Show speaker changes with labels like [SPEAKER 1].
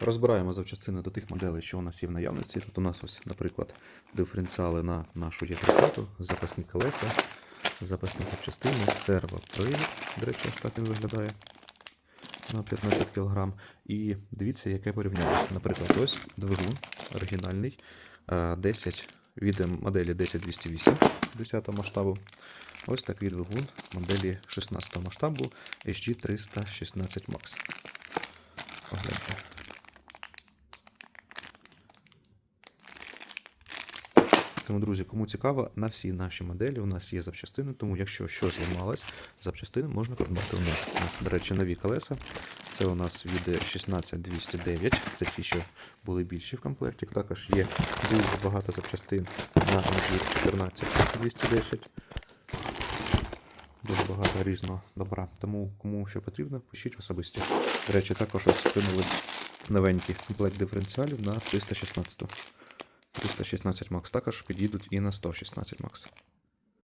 [SPEAKER 1] Розбираємо запчастини до тих моделей, що у нас є в наявності. Тут у нас ось, наприклад, диференціали на нашу Є30, запасні колеса, запасні запчастини, сервопривід, до речі, ось так він виглядає на 15 кг. І дивіться, яке порівняння. Наприклад, ось двигун оригінальний, е, 10 від моделі 10208 10 масштабу. Ось такий двигун моделі 16 масштабу HG316 Max. Погляньте. Тому, друзі, кому цікаво, на всі наші моделі у нас є запчастини, тому якщо щось зламалось, запчастини можна придбати у нас. У нас, до речі, нові колеса. Це у нас від 16209, це ті, що були більші в комплекті. Також є дуже багато запчастин на набір 14210. Дуже багато різного добра. Тому кому що потрібно, пишіть особисті. До речі, також ось новенький комплект диференціалів на 316. 316 Макс також підійдуть і на 116 Max.